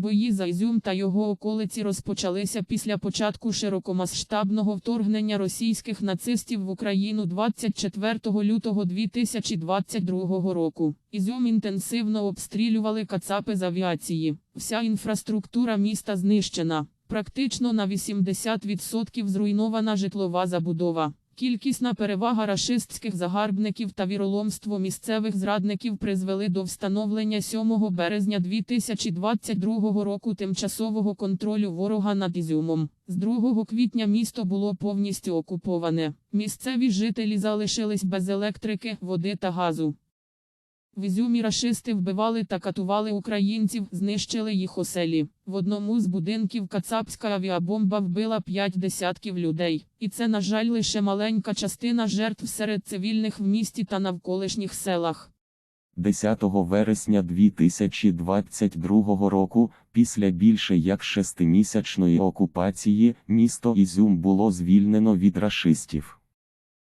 Бої за Ізюм та його околиці розпочалися після початку широкомасштабного вторгнення російських нацистів в Україну 24 лютого 2022 року. Ізюм інтенсивно обстрілювали кацапи з авіації. Вся інфраструктура міста знищена. Практично на 80% зруйнована житлова забудова. Кількісна перевага рашистських загарбників та віроломство місцевих зрадників призвели до встановлення 7 березня 2022 року тимчасового контролю ворога над Ізюмом. З 2 квітня місто було повністю окуповане. Місцеві жителі залишились без електрики, води та газу. В Ізюмі рашисти вбивали та катували українців, знищили їх оселі. В одному з будинків кацапська авіабомба вбила п'ять десятків людей. І це, на жаль, лише маленька частина жертв серед цивільних в місті та навколишніх селах. 10 вересня 2022 року, після більше як шестимісячної окупації, місто Ізюм було звільнено від рашистів.